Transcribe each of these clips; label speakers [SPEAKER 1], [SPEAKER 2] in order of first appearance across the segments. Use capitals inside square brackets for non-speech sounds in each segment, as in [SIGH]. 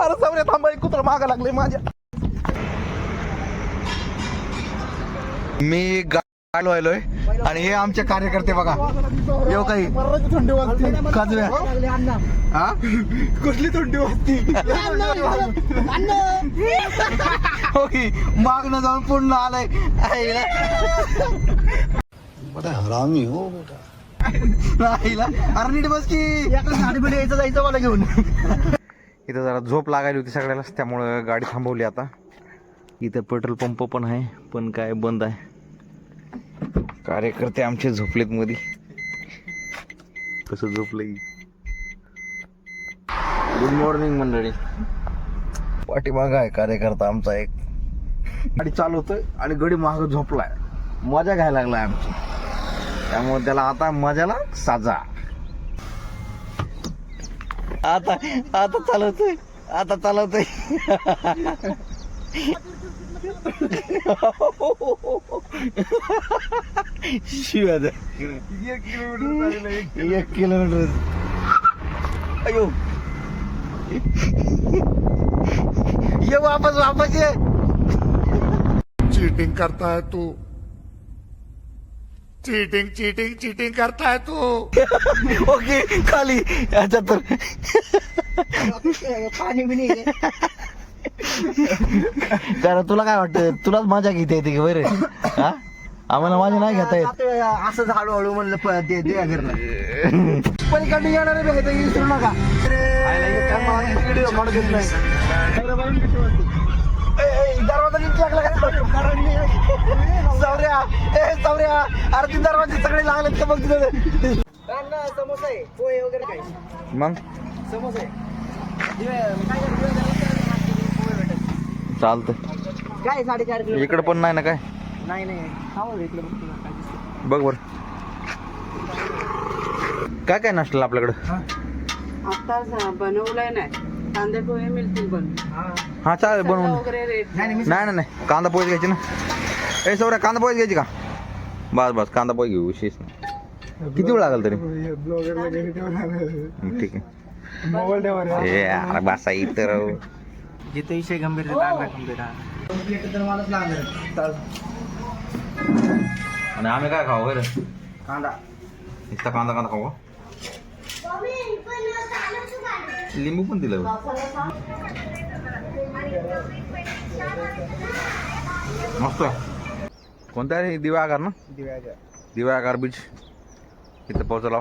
[SPEAKER 1] अरे सवऱ्या थांबा कुत्र मागा लागले माझ्या. मी गाडी व्हायलोय आणि हे आमचे कार्यकर्ते बघा. येऊ काही. थंडी वाजते. काजव्या हा? कुठली थंडी वाजते? हो की. मागणं जाऊन पुन्हा आलंय.
[SPEAKER 2] बड़ा हरामी हो बेटा.
[SPEAKER 1] अरे नीट बस की. गाडी यायचं जायचं मला घेऊन. इथं जरा झोप लागायली होती सगळ्यालाच त्यामुळं गाडी थांबवली आता. इथं पेट्रोल पंप पण आहे पण काय बंद आहे. कार्यकर्ते आमचे झोपलेत मध्ये कसं झोपलंय गुड मॉर्निंग मंडळी. पाठीमाग आहे कार्यकर्ता आमचा एक. गाडी चालवतोय आणि गडी माग झोपलाय. मजा घ्यायला लागलाय आमची. त्यामुळे त्याला आता मजाला साजा. आता आता चालवतोय आता चालवतोय. शिवाय एक किलोमीटर एक किलोमीटर. अयो. ये वापस वापस ये.
[SPEAKER 2] चीटिंग करता है तू. चीटिंग चीटिंग चीटिंग करता है तू. [LAUGHS]
[SPEAKER 1] ओके खाली. अच्छा तर
[SPEAKER 3] पाणी बिणी
[SPEAKER 1] कारण तुला काय वाटतं? तुलाच मजा घेता येते की बरे? हा? आम्हाला मजा नाही घेता येत.
[SPEAKER 3] असंच हळूहळू म्हणलं प- ते दे घरला पलीकडे येणार बघा ते विसरू नका.
[SPEAKER 1] नाही. दरवाजा लागला? चौऱ्या ए चौऱ्या अरे ती दरवाजे सगळे लागलेत का बघ तिथे?
[SPEAKER 3] समोसा आहे पोहे वगैरे काय?
[SPEAKER 1] मग?
[SPEAKER 3] समोसा आहे.
[SPEAKER 1] चालतं
[SPEAKER 3] काय साडेचार किलो?
[SPEAKER 1] इकडे पण नाही ना काय?
[SPEAKER 3] नाही नाही. खाऊ इकडे बघ तुला काय दिसतं.
[SPEAKER 1] बघ बर. काय काय नाश्ता आपल्याकडं?
[SPEAKER 4] आता सा- बनवलाय नाही. कांदे पोहे मिळतील पण.
[SPEAKER 1] हा. चालेल बनवून
[SPEAKER 4] वगैरे रेट
[SPEAKER 3] नाही नाही
[SPEAKER 1] नाही. कांदा पोहे घ्यायचे ना? ए सौऱ्या कांदा पोहे घ्यायची का? बस बस कांदा पोहे घेऊ विशेष नाही. किती वेळ लागेल तरी? हं, ठीक आहे. ए अरे बसा इतर
[SPEAKER 3] जिथे विषय गंभीर आहे, आहे.
[SPEAKER 1] आणि आम्ही काय खाऊ बरं
[SPEAKER 3] कांदा.
[SPEAKER 1] नुसता कांदा कांदा खाऊ का? लिंबू पण दिलं. मस्त. कोणत्या आहे? दिव्या आकार ना?
[SPEAKER 3] दिव्याच्या
[SPEAKER 1] दिव्या आकार बीच इथं पोहोचला.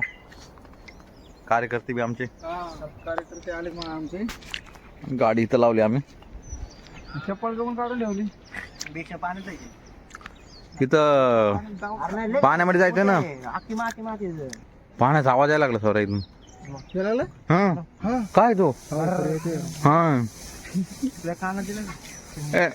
[SPEAKER 1] कार्यकर्ते बी आमचे.
[SPEAKER 3] कार्यकर्ते आले मग आमचे.
[SPEAKER 1] गाडी इथं लावली आम्ही.
[SPEAKER 3] चप्पल गमून काढून ठेवली. बेच्या पाण्यात आहे
[SPEAKER 1] इथं पाण्यामध्ये जायचं ना?
[SPEAKER 3] आखी माती माती
[SPEAKER 1] पाण्याचा आवाज यायला लागला सर इथून.
[SPEAKER 3] केलं
[SPEAKER 1] हा. काय तो? हा.
[SPEAKER 3] तुला काना दिलं
[SPEAKER 1] ए,